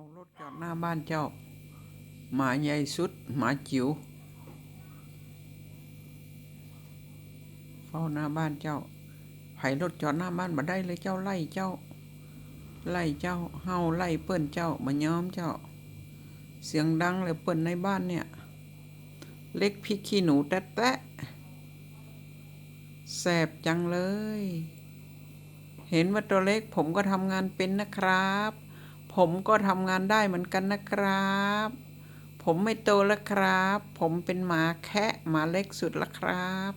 ารถจอดหน้าบ้านเจ้า หมาใหญ่สุด หมาจิ๋วเฝ้าหน้าบ้านเจ้าไผรถจอดหน้าบ้านมาได้เลยเจ้าไล่เจ้า ไล่เจ้าเฮาไล่เปิ้นเจ้ามาย้อมเจ้า เสียงดังเลยเปิ้นในบ้านเนี่ย เล็กพิกขี้หนูแตะแตะแสบจังเลย เห็นว่าตัวเล็กผมก็ทำงานเป็นนะครับ ผมก็ทำงานได้เหมือนกันนะครับ ผมไม่โตแล้วครับ ผมเป็นหมาแคะหมาเล็กสุดแล้วครับ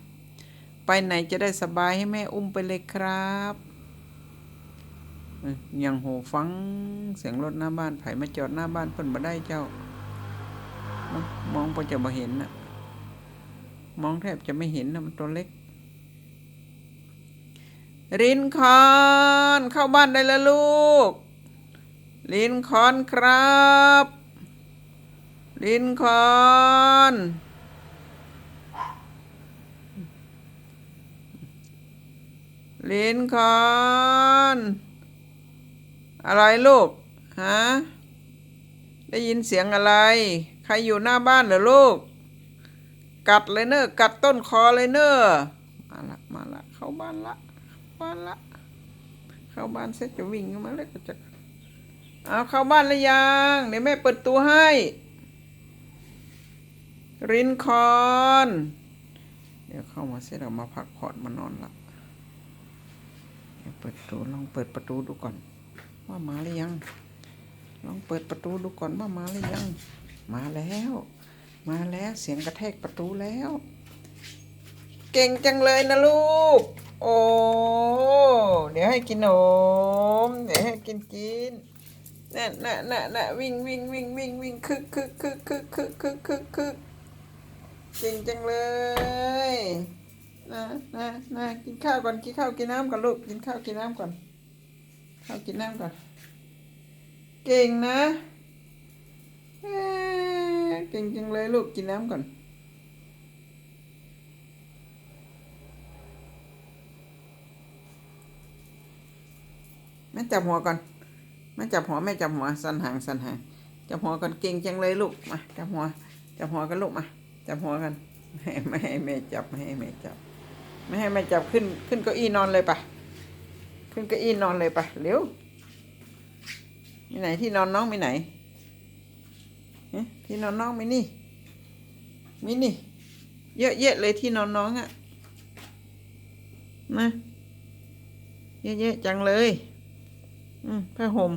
ไปไหนจะได้สบายให้แม่อุ้มไปเลยครับอยยังโหฟังเสียงรถหน้าบ้านไผ่มาจอดหน้าบ้านเพิ่นมาได้เจ้า มองพอจะมาเห็นนะมองแทบจะไม่เห็นนะมันตัวเล็ก รินคอนเข้าบ้านได้แล้วลูก ลินคอนครับ ลินคอนลินคอนอะไรลูกฮะได้ยินเสียงอะไร ใครอยู่หน้าบ้านเหรอลูก กัดเลยเนอะกัดต้นคอเลยเนอะมาละมาละเข้าบ้านละบ้านละ เข้าบ้านเสร็จจะวิ่งมาแล้วก็จะ เอาเข้าบ้านแล้วยัง เดี๋ยวแม่เปิดตัวให้ รินคอน เดี๋ยวเข้ามาเสร็จเรามาพักผ่อนมานอนละเดี๋ยวเปิดประตูลองเปิดประตูดูก่อน ว่ามาหรือยัง ลองเปิดประตูดูก่อนว่ามาหรือยัง มาแล้ว มาแล้วเสียงกระแทกประตูแล้ว เก่งจังเลยนะลูก โอ้ เดี๋ยวให้กินนม เดี๋ยวให้กินกิน น่ะน่ะน่ะน่ะวิ่งวิ่งวิ่งวิ่งวิ่งคึกคึกคึกคึกคึกคึกคึกคึกเก่งจังเลยนะนะนะกินข้าวก่อนกินข้าวกินน้ำก่อนลูกกินข้าวกินน้ำก่อนข้าวกินน้ำก่อน เก่งนะเอ้ยเก่งจังเลยลูกกินน้ำก่อนแม่จับหัวก่อน ม่จับหัวแม่จับหัวสันหางสันหางจับหัวกันเก่งจังเลยลูกมาจับหัวจับหัวกันลูกมาจับหัวกันไม่ให้แม่จับไม่ให้แม่จับ ไม่ให้แม่จับขึ้นขึ้นเก้าอี้นอนเลยปะขึ้นเก้าอี้นอนเลยปะเร็วมีไหนที่นอนน้องมีไหนที่นอนน้องมีนี่มีนี่ เยอะแยะเลยที่นอนน้องอะนะเยอะแยะจังเลย อืมผ้าห่ม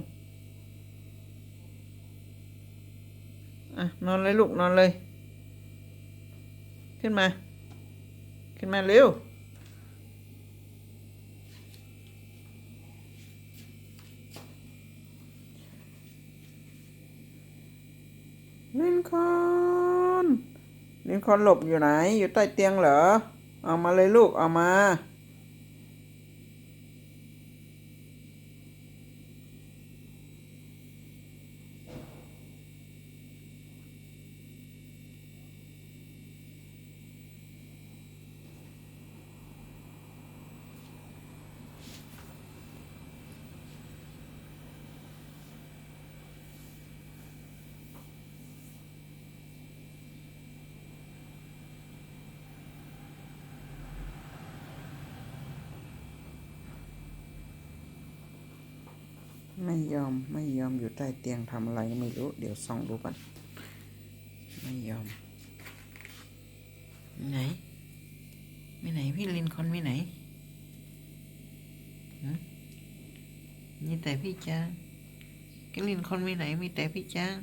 อะนอนเลยลูกนอนเลย ขึ้นมา ขึ้นมาเร็วลินคอนลินคอนหลบอยู่ไหน อยู่ใต้เตียงเหรอ เอามาเลยลูก เอามา ไม่ยอมไม่ยอมอยู่ใต้เตียงทำอะไรก็ไม่รู้ เดี๋ยวส่องดูก่อนไม่ยอม ไหนไม่ไหนพี่ลินคอนไม่ไหนมมีแต่พี่จ้างกลินคอนไม่ไหนมีแต่พี่จ้าง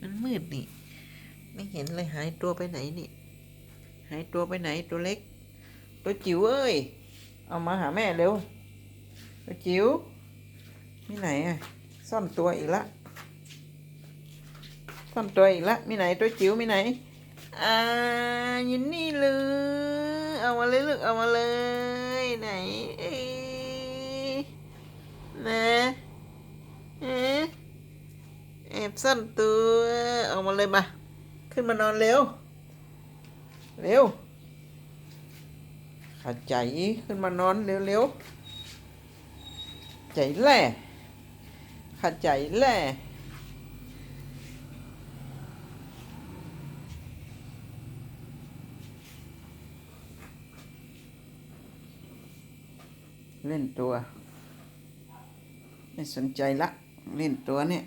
มันมืดนี่ ไม่เห็นเลยหายตัวไปไหนนี่ หายตัวไปไหนตัวเล็ก ตัวจิ๋วเอ้ย เอามาหาแม่เร็ว ตัวจิ๋ว มีไหนอะซ่อนตัวอีกละซ่อนตัวอีกละมีไหนตัวจิ๋วมีไหนอ่ายู่นี่เลยเอามาเลยลูกเอามาเลยไหนเอ้ยนะเอ๊แอบซ่อนตัวเอามาเลยมาขึ้นมานอนเร็วเร็วขัดใจขึ้นมานอนเร็วๆใจแหล่ เข้าใจแล่เล่นตัว ไม่สนใจละ เล่นตัวเนี่ย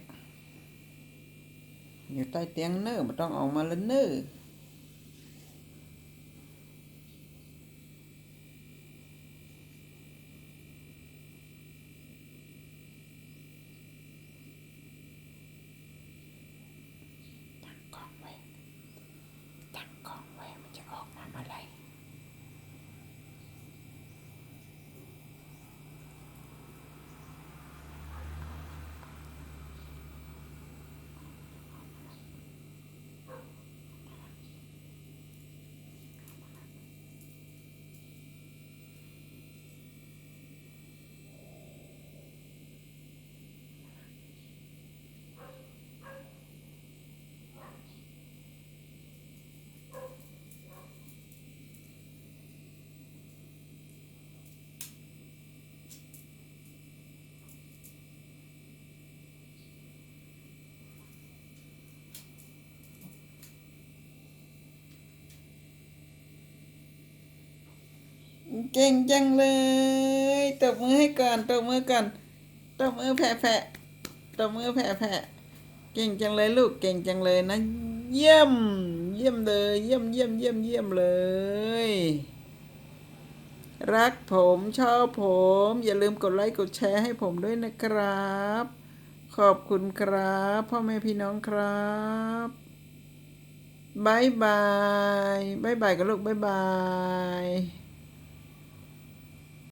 อยู่ใต้เตียงเนอร์ไม่ต้องออกมาแล้วเนอร์ เก่งจังเลยตบมือให้ก่อนตบมือก่อนตบมือแผะแผะตบมือแผะแผะเก่งจังเลยลูกเก่งจังเลยนะ เยี่ยม เยี่ยมเลย เยี่ยมเยี่ยมเยี่ยมเยี่ยมเลย รักผมชอบผม อย่าลืมกดไลค์กดแชร์ให้ผมด้วยนะครับ ขอบคุณครับ พ่อแม่พี่น้องครับบายบายบายบายกันลูกบายบาย